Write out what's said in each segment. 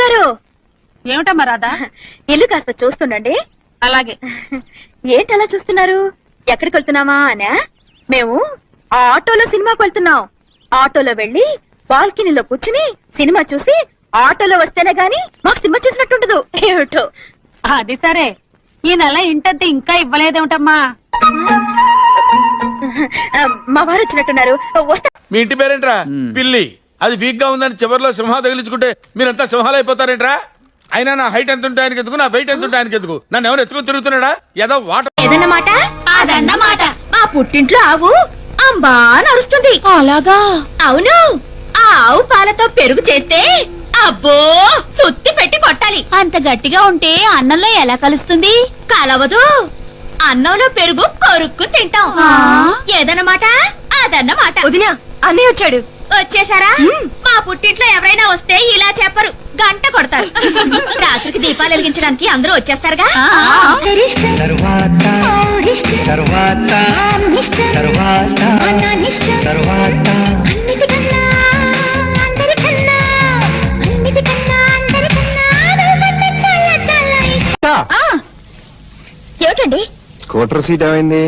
గారు? ఏమిటమ్మా రాధా? ఇల్లు కాస్త చూస్తుండండి. అలాగే. ఏంటి అలా చూస్తున్నారు? ఎక్కడికి వెళ్తున్నామా అనా? మేము ఆటోలో సినిమాకి వెళ్తున్నాం. ఆటోలో వెళ్ళి బాల్కనీలో కూర్చుని సినిమా చూసి ఆటోలో వస్తేనే గాని మాకు సినిమా చూసినట్టుండదు. ఏమిటో? అది సరే. ఈ నెల ఇంటద్ది ఇంకా ఇవ్వలేదేమిటమ్మా? మా వారు వచ్చినట్టున్నారు. వస్తా మీ ఇంటి పేరేంట్రా? పిల్లి. అది వీక్గా ఉందని చివరిలో సింహం తగిలించుకుంటే మీరంతా సింహాలు అయిపోతారేంట్రా అయినా నా హైట్ ఎంత ఉంటే ఆయనకి ఎందుకు నా వెయిట్ ఎంత ఉంటే ఆయనకి ఎందుకు నన్ను ఎవరు ఎత్తుకుని తిరుగుతున్నాడా? ఏదో వాటర్ ఏదన్నమాట? అదన్నమాట. ఆ పుట్టింట్లో ఆవు అంబా అని అరుస్తుంది అలాగా? అవును. ఆ ఆవు పాలతో పెరుగు చేస్తే అబ్బో సుత్తి పెట్టి కొట్టాలి. అంత గట్టిగా ఉంటే అన్నంలో ఎలా కలుస్తుంది? కలవదు. అన్నంలో పెరుగు కొరుక్కు తింటాం. ఆ? ఏదన్నమాట? అదన్నమాట. వదినా అన్నయ్య వచ్చాడు. వచ్చేసారా మా పుట్టింట్లో ఎవరైనా వస్తే ఇలా చెప్పరు. గంట కొడతారు. రాత్రికి దీపాలు వెలిగించడానికి అందరూ వచ్చేస్తారుగా? ఏమిటండి? స్కూటర్ సీట్ ఏమైంది?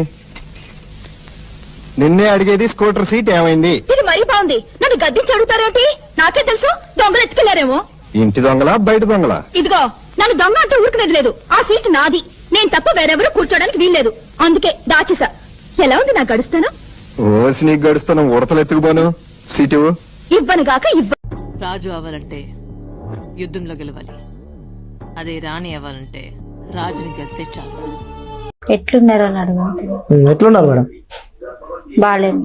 నిన్నే అడిగేది స్కూటర్ సీట్ ఏమైంది? ఇది మరీ బాగుంది. నన్ను గద్దించి అడుగుతారేంటి నాకే తెలుసు దొంగలు ఎత్తుకెళ్ళారేమో. ఇంటి దొంగలా బయట దొంగలా? ఇదిగో నన్ను దొంగ అంటూ ఊరుకునేది లేదు. ఆ సీట్ నాది. నేను తప్ప వేరెవరూ కూర్చోడానికి వీల్లేదు. అందుకే దాచేసా ఎలా ఉంది నా గడుస్తాను? ఓసి నీకు గడుస్తున్న ఉడతలు ఎత్తుకుపోను. సీటు ఇవ్వను గాక ఇవ్వ రాజు అవ్వాలంటే యుద్ధంలో గెలవాలి. అదే రాణి అవ్వాలంటే రాజుని గెలిస్తే చాలు. ఎట్లున్నారు అని ఎట్లున్నారు మేడం? బాగాలేదు.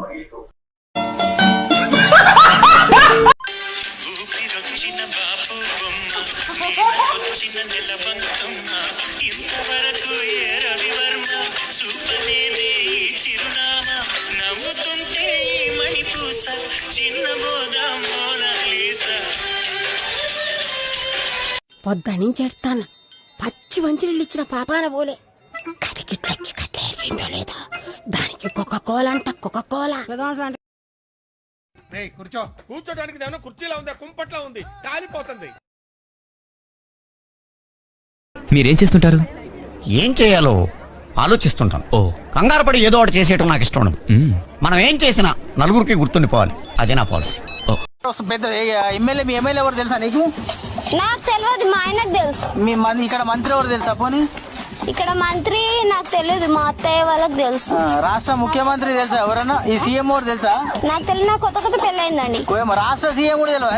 చిన్నబోద మోనాలీసా పొద్దని చెడతాను పచ్చి మంచినీళ్ళు ఇచ్చిన పాపాన పోలే. కదికిట్లొచ్చి కట్లేసిందో లేదో దానికి కుక్క కోల అంట కుక్క కోల రేయ్, కూర్చో. కూర్చోడానికి ఏమైనా కుర్చీలా ఉంది కుంపట్లా ఉంది. కాలిపోతుంది. మీరేం చేస్తుంటారు? ఏం చేయాలో ఆలోచిస్తుంటాను. ఓ. కంగారు పడి ఏదో ఒకటి చేసేయటం నాకు ఇష్టం ఉండదు. మనం ఏం చేసినా నలుగురికి గుర్తుండిపోవాలి. అదే నా పాలసీ. పెద్ద ఎమ్మెల్యే మీ ఎమ్మెల్యే ఎవరు తెలుసా నీకు? నాకు తెలియదు మా ఆయనకు తెలుసు. మీ ఇక్కడ మంత్రి ఎవరు తెలుసా పోనీ? ఇక్కడ మంత్రి నాకు తెలియదు మా అత్తయ్య వాళ్ళకి తెలుసు. ఆ, రాష్ట్ర ముఖ్యమంత్రి తెలుసా ఎవరన్నా? ఈ సీఎం ఎవరు తెలుసా? నాకు తెలియదు నాకు కొత్త కొత్త ఏమో రాష్ట్ర సీఎం కూడా తెలియదా